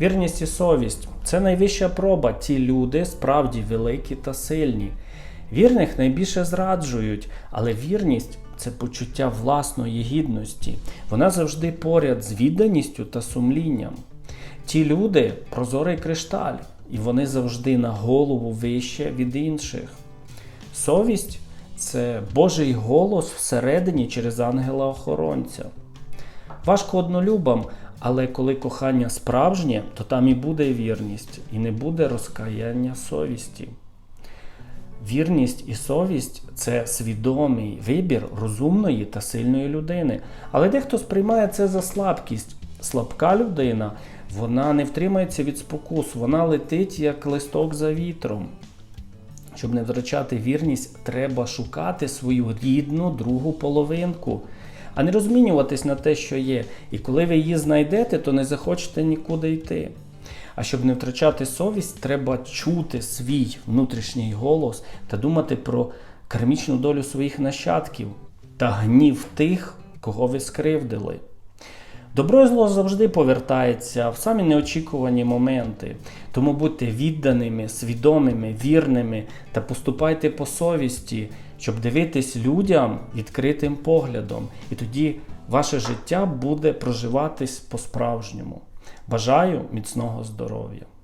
Вірність і совість це найвища проба. Ті люди справді великі та сильні. Вірних найбільше зраджують, але вірність це почуття власної гідності. Вона завжди поряд з відданістю та сумлінням. Ті люди прозорий кришталь, і вони завжди на голову вище від інших. Совість це Божий голос всередині через ангела-охоронця. Важко однолюбам, але коли кохання справжнє, то там і буде вірність, і не буде розкаяння совісті. Вірність і совість це свідомий вибір розумної та сильної людини. Але дехто сприймає це за слабкість. Слабка людина, вона не втримається від спокус, вона летить як листок за вітром. Щоб не втрачати вірність, треба шукати свою рідну другу половинку, а не розмінюватись на те, що є. І коли ви її знайдете, то не захочете нікуди йти. А щоб не втрачати совість, треба чути свій внутрішній голос та думати про кармічну долю своїх нащадків та гнів тих, кого ви скривдили. Добро і зло завжди повертається в самі неочікувані моменти. Тому будьте відданими, свідомими, вірними та поступайте по совісті, щоб дивитись людям відкритим поглядом. І тоді ваше життя буде проживатись по-справжньому. Бажаю міцного здоров'я!